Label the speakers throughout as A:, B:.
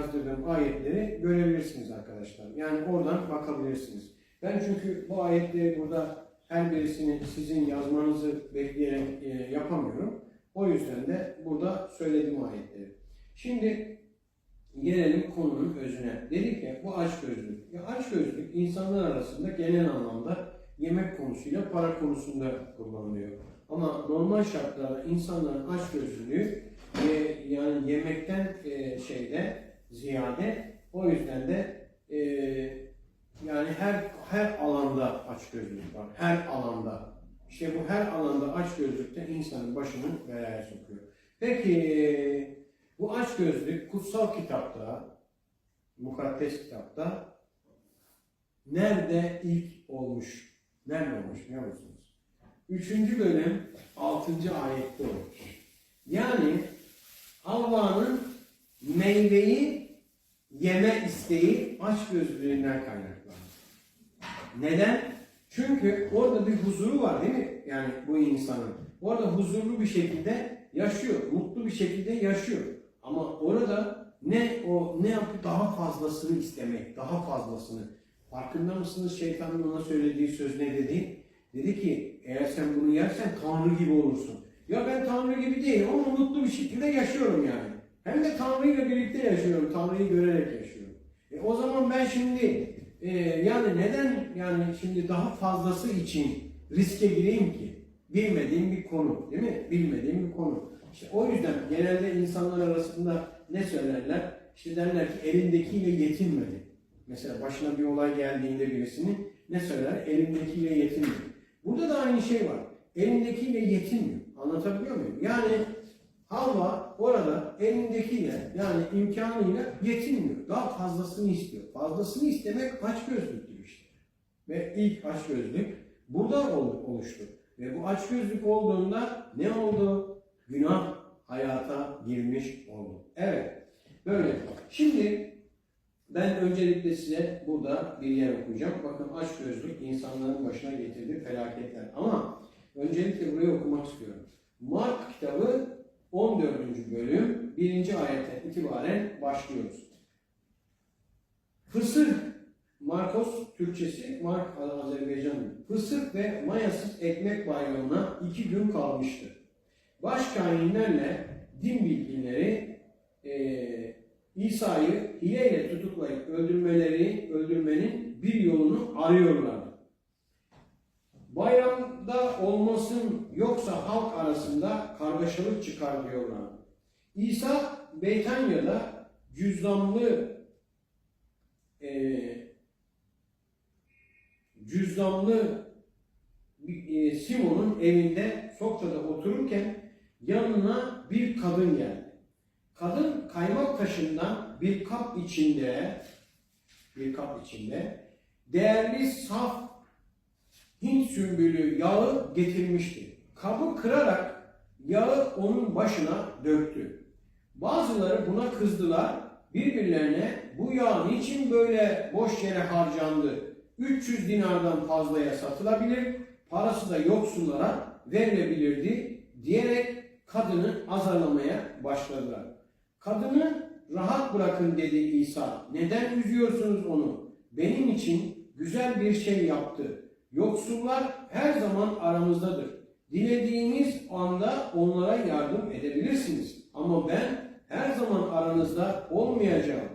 A: yazdırdığım ayetleri görebilirsiniz arkadaşlar. Yani oradan bakabilirsiniz. Ben çünkü bu ayetleri burada her birisini sizin yazmanızı bekleyerek e, yapamıyorum. O yüzden de burada söyledim ayetleri. Şimdi gelelim konunun özüne. Dedik ya bu açgözlülük. Ya açgözlülük insanlar arasında genel anlamda yemek konusuyla para konusunda kullanılıyor. Ama normal şartlarda insanların açgözlülüğü ye- yani yemekten e, şeyde ziyade o yüzden de e, yani her her alanda açgözlülük var. Her alanda. İşte bu her alanda açgözlükte insanın başını belaya sokuyor. Peki bu açgözlülük kutsal kitapta, mukaddes kitapta nerede ilk olmuş? Nerede olmuş biliyor musunuz? Üçüncü bölüm altıncı ayette olmuş. Yani Havva'nın meyveyi yeme isteği açgözlülüğünden kaynaklanır. Neden? Çünkü orada bir huzuru var değil mi? Yani bu insanın. Orada huzurlu bir şekilde yaşıyor. Mutlu bir şekilde yaşıyor. Ama orada ne o ne yapıyor? Daha fazlasını istemek. Daha fazlasını. Farkında mısınız şeytanın ona söylediği söz ne dedi? Dedi ki eğer sen bunu yersen Tanrı gibi olursun. Ya ben Tanrı gibi değilim ama mutlu bir şekilde yaşıyorum yani. Hem de Tanrı ile birlikte yaşıyorum. Tanrı'yı görerek yaşıyorum. E o zaman ben şimdi e, yani neden yani şimdi daha fazlası için riske gireyim ki? Bilmediğim bir konu değil mi? Bilmediğim bir konu. İşte o yüzden genelde insanlar arasında ne söylerler? İşte derler ki elindekiyle yetinmedi. Mesela başına bir olay geldiğinde birisinin ne söyler? Elindekiyle yetinmedi. Burada da aynı şey var. Elindekiyle yetinmiyor. Anlatabiliyor muyum? Yani Havva orada elindekiyle yani imkanıyla yetinmiyor. Daha fazlasını istiyor. Fazlasını istemek açgözlüktür işte. Ve ilk açgözlük burada ol- oluştu. Ve bu açgözlük olduğunda ne oldu? Günah hayata girmiş oldu. Evet. Böyle. Şimdi ben öncelikle size burada bir yer okuyacağım. Bakın açgözlük insanların başına getirdiği felaketler. Ama öncelikle burayı okumak istiyorum. Mark kitabı 14. bölüm 1. ayetten itibaren başlıyoruz. Fısır, Markos Türkçesi, Mark Azerbaycanlı. Fısır ve mayasız ekmek bayramına iki gün kalmıştı. Başkainlerle din bilginleri eee İsa'yı hileyle tutuklayıp öldürmeleri, öldürmenin bir yolunu arıyorlardı. Bayramda olmasın yoksa halk arasında kargaşalık çıkar diyorlardı. İsa Beytanya'da cüzdanlı eee cüzdanlı e, Simon'un evinde sofrada otururken yanına bir kadın geldi. Kadın kaymak taşından bir kap içinde bir kap içinde değerli saf Hint sümbülü yağı getirmişti. Kabı kırarak yağı onun başına döktü. Bazıları buna kızdılar. Birbirlerine bu yağ niçin böyle boş yere harcandı? 300 dinardan fazlaya satılabilir, parası da yoksullara verilebilirdi diyerek kadını azarlamaya başladılar. Kadını rahat bırakın dedi İsa. Neden üzüyorsunuz onu? Benim için güzel bir şey yaptı. Yoksullar her zaman aramızdadır. Dilediğiniz anda onlara yardım edebilirsiniz. Ama ben her zaman aranızda olmayacağım.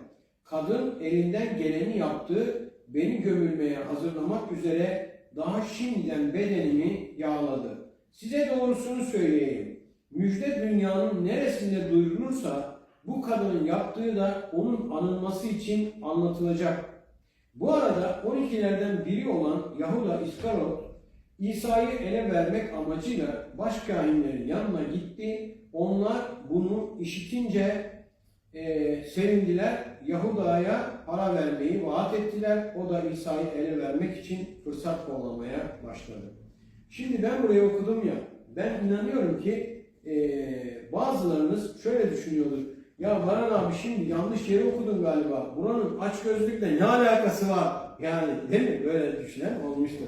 A: Kadın elinden geleni yaptı. Beni gömülmeye hazırlamak üzere daha şimdiden bedenimi yağladı. Size doğrusunu söyleyeyim. Müjde dünyanın neresinde duyurulursa bu kadının yaptığı da onun anılması için anlatılacak. Bu arada 12'lerden biri olan Yahuda İskarot, İsa'yı ele vermek amacıyla başkahinlerin yanına gitti. Onlar bunu işitince e, sevindiler. Yahuda'ya para vermeyi vaat ettiler. O da İsa'yı ele vermek için fırsat kollamaya başladı. Şimdi ben burayı okudum ya, ben inanıyorum ki e, bazılarınız şöyle düşünüyordur. Ya Baran abi şimdi yanlış yeri okudun galiba. Buranın açgözlükle ne alakası var? Yani değil mi? Böyle düşünen olmuştur.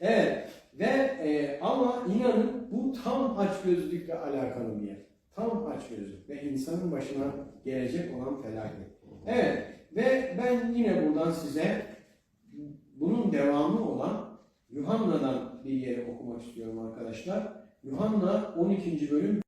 A: Evet. Ve e, ama inanın bu tam açgözlükle alakalı bir yer. Tam açgözlük ve insanın başına gelecek olan felaket. Evet ve ben yine buradan size bunun devamı olan Yuhanna'dan bir yeri okumak istiyorum arkadaşlar. Yuhanna 12. bölüm